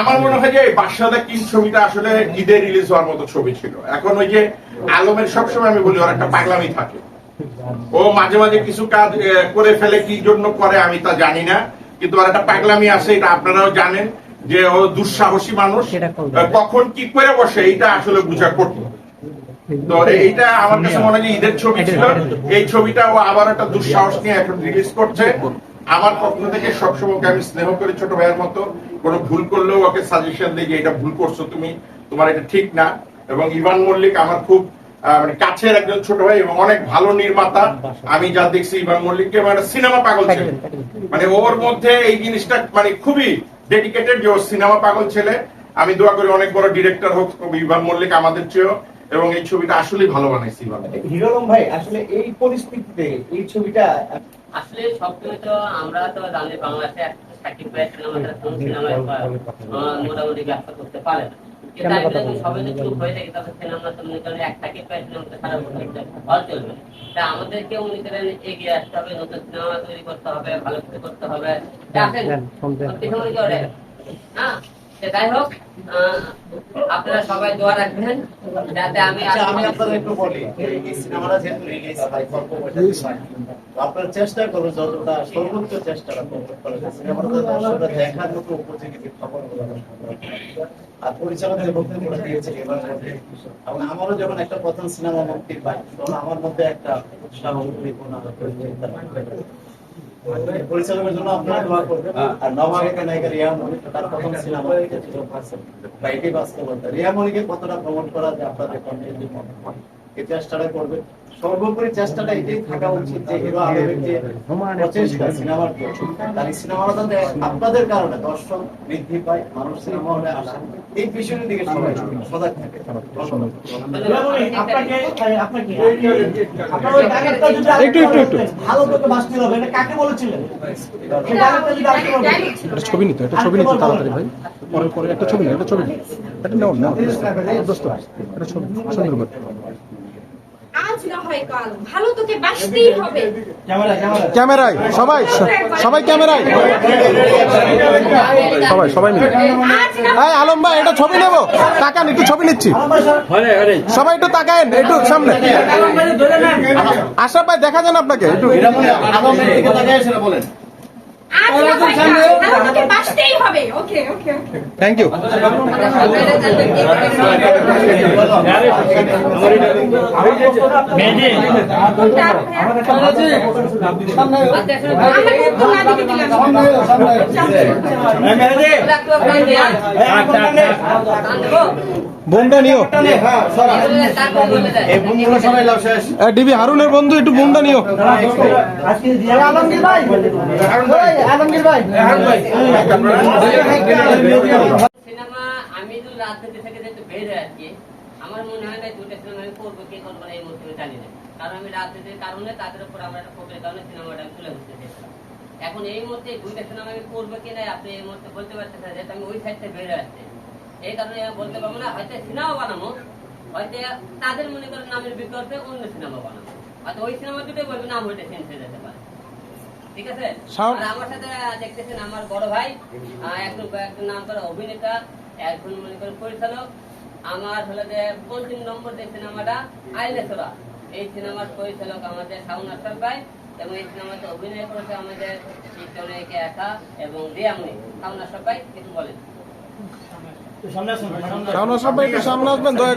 আমার মনে হয় যে বাদশাদা কিং ছবিটা আসলে ঈদে রিলিজ হওয়ার মতো ছবি ছিল। এখন ওই যে আলমের সবসময় আমি বলি ওর একটা পাগলামি থাকে। ও মাঝে মাঝে কিছু কাজ করে ফেলে কি জন্য করে আমি তা জানি না কিন্তু ওর একটা পাগলামি আছে এটা আপনারাও জানেন যে ও দুঃসাহসী মানুষ। কখন কি করে বসে এইটা আসলে বুঝা কঠিন। তো এইটা আমার কাছে মনে হয় ঈদের ছবি ছিল। এই ছবিটা ও আবার একটা দুঃসাহস নিয়ে এখন রিলিজ করছে। আমার পক্ষ থেকে সবসময় আমি স্নেহ করি ছোট ভাইয়ের মতো। কোনো ভুল করলেও ওকে সাজেশন দিই যে এটা ভুল করছ তুমি তোমার এটা ঠিক না। এবং ইভান মল্লিক আমার খুব মানে কাছের একজন ছোট ভাই এবং অনেক ভালো নির্মাতা। আমি যা দেখছি ইভান মল্লিককে মানে সিনেমা পাগল ছেলে। মানে ওর মধ্যে এই জিনিসটা মানে খুবই ডেডিকেটেড যে ও সিনেমা পাগল ছেলে। আমি দোয়া করি অনেক বড় ডিরেক্টর হোক ইভান মল্লিক আমাদের চেয়েও। এবং এই ছবিটা আসলেই ভালো বানাইছি। হিরোলম ভাই আসলে এই পরিস্থিতিতে এই ছবিটা আসলে সবসময় তো আমরা তো জানি বাংলাদেশে একটা সাকিব ভাই সিনেমা ছাড়া কোন সিনেমায় মোটামুটি ব্যবসা করতে পারে না। কিন্তু আমি যদি সবাই যদি চুপ হয়ে থাকে সিনেমা তো মনে করেন এক সাকিব ভাই সিনেমাতে সারা বছর হল চলবে। তা আমাদেরকে মনে করেন এগিয়ে আসতে হবে নতুন সিনেমা তৈরি করতে হবে ভালো কিছু করতে হবে। আসেন, মনে করে হ্যাঁ? সে হোক আপনারা সবাই দোয়া রাখবেন যাতে আমি আচ্ছা আমি আপনাদের একটু বলি এই এই সিনেমাটা যেহেতু রিলিজ হয় স্বল্প পয়সায় তো আপনারা চেষ্টা করুন যতটা সর্বোচ্চ করেন সিনেমাটা দর্শকরা দেখার মতো উপযোগী খবর আর পরিচালক যে বক্তব্যটা দিয়েছে এবার মধ্যে এবং আমারও যখন একটা প্রথম সিনেমা মুক্তি পাই তখন আমার মধ্যে একটা উৎসাহ উদ্দীপনা পরিচালকের জন্য আপনারা দোয়া করবেন। আর নবাগত নায়িকা রিয়া মনিক তার প্রথম সিনেমা ছিল ভাষণ বা এটি বাস্তবতা রিয়া মনিকে কতটা প্রমোট করা যায় আপনাদের কন্টেন্ট মনে হয় এই চেষ্টাটা করবেন সর্বোপরি চেষ্টাটা এটাই থাকা উচিত যে হিরো আলমের যে প্রচেষ্টা সিনেমার জন্য তার সিনেমাটা আপনাদের কারণে দর্শক বৃদ্ধি পায় মানুষ সিনেমা হলে আসে। এই বিষয়ের দিকে সবাই সজাগ থাকে। একটু, একটু, একটু। ভালো করে বাঁচতে হবে। এটা কাকে বলেছিলেন? ছবি নিতে একটা ছবি নিতে তাড়াতাড়ি ভাই। পরে পরে একটা ছবি নিতে একটা ছবি নাও নাও দোস্ত একটা ছবি সুন্দর করে। হয় কাল। ভালো তোকে হবে। ক্যামেরায় সবাই সবাই ক্যামেরায়। সবাই সবাই মিলে। এই আলম ভাই এটা ছবি নেব? তাকান একটু ছবি নিচ্ছি। সবাই একটু তাকায়েন একটু সামনে। আশরাফ ভাই দেখা যান আপনাকে একটু। বলেন হয় থ্যাংক ইউ আমার মুখ না দিকে দিলাম বোনটা নিও এই ভূমিগুলো সবাই লাভ শেষ ডিবি হারুনের বন্ধু একটু বোনটা নিও আলমগীর ভাই আলমগীর ভাই আমি তো রাজনীতি থেকে যেহেতু বের হয়ে আমার মনে হয় না দুটো সিনেমা আমি করব কি করব না এই মুহূর্তে আমি জানি না। কারণ আমি রাজনীতির কারণে তাদের উপর আমরা একটা ক্ষোভের কারণে সিনেমাটা আমি তুলে ধরতে চেয়েছিলাম। এখন এই মুহূর্তে দুইটা সিনেমা আমি করব কি না আপনি এই মুহূর্তে বলতে পারছেন না যেহেতু আমি ওই সাইড থেকে বের আসছি এই কারণে আমি বলতে পারব না হয়তো সিনেমা বানাবো হয়তো তাদের মনে করেন নামের বিকল্পে অন্য সিনেমা বানাবো। হয়তো ওই সিনেমা দুটোই বলবে নাম ওইটা চেঞ্জ হয়ে যেতে পারে। ঠিক আছে? আর আমার সাথে দেখতেছেন আমার বড় ভাই একজন একজন নাম করে অভিনেতা একজন মনে করেন পরিচালক। আমার হলো যে পঞ্চম নম্বর যে সিনেমাটা আইলে সোরা এই সিনেমার পরিচালক আমাদের শাহুন আশরাফ ভাই এবং এই সিনেমাতে অভিনয় করেছে আমাদের চিত্রনায়িকা একা এবং রিয়ামনি। শাহুন আশরাফ ভাই কিছু বলেন। সামনে আসবেন দয়া করে।